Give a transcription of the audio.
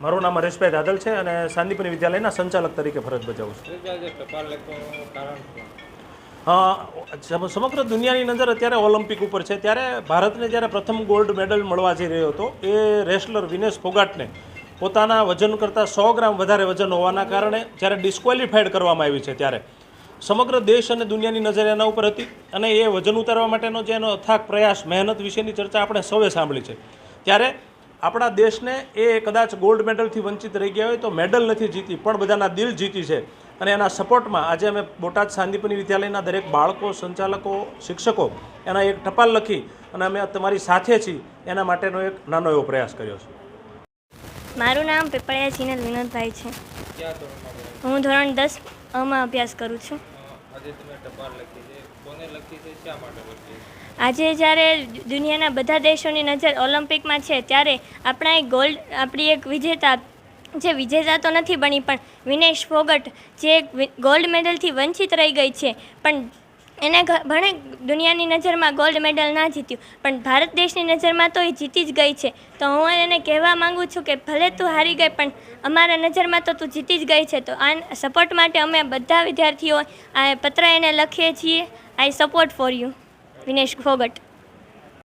મારું નામ હરેશભાઈ દાદલ છે અને સાંદીપની વિદ્યાલયના સંચાલક તરીકે ફરજ બજાવું છું. સમગ્ર દુનિયાની નજર અત્યારે ઓલિમ્પિક ઉપર છે. ત્યારે ભારતને જ્યારે પ્રથમ ગોલ્ડ મેડલ મળવા જઈ રહ્યો હતો એ રેસલર વિનેશ ફોગાટને પોતાના વજન કરતાં સો ગ્રામ વધારે વજન હોવાના કારણે જ્યારે ડિસ્ક્વોલિફાઈડ કરવામાં આવી છે ત્યારે સમગ્ર દેશ અને દુનિયાની નજર એના ઉપર હતી અને એ વજન ઉતારવા માટેનો જે એનો અથાક પ્રયાસ મહેનત વિશેની ચર્ચા આપણે સૌએ સાંભળી છે. ત્યારે આપણા દેશને એ કદાચ ગોલ્ડ મેડલથી વંચિત રહી ગયા હોય તો મેડલ નથી જીતી પણ બધાના દિલ જીતી છે. અને એના સપોર્ટમાં આજે અમે બોટાદ સાંદીપની વિદ્યાલયના દરેક બાળકો સંચાલકો શિક્ષકો એના એક ટપાલ લખી અને અમે તમારી સાથે છીએ. એના માટેનો એક નાનો એવો પ્રયાસ કર્યો છે. મારું નામ પીપળિયા ચિનલ વિનોદભાઈ છે. હું ધોરણ દસમાં અભ્યાસ કરું છું. આજે જ્યારે દુનિયાના બધા દેશોની નજર ઓલિમ્પિકમાં છે, ત્યારે આપણા એક ગોલ્ડ, આપણી એક વિજેતા, જે વિજેતા તો નથી બની, પણ વિનેશ ફોગટ જે ગોલ્ડ મેડલથી વંચિત રહી ગઈ છે, પણ એને ભણે દુનિયાની નજરમાં ગોલ્ડ મેડલ ના જીત્યું. પણ ભારત દેશની નજરમાં તો એ જીતી જ ગઈ છે. તો હું એને કહેવા માંગુ છું કે ભલે તું હારી ગઈ, પણ અમારા નજરમાં તો તું જીતી જ ગઈ છે. તો આ સપોર્ટ માટે અમે બધા વિદ્યાર્થીઓ આ પત્ર એને લખીએ છીએ. I support for you Vinesh Phogat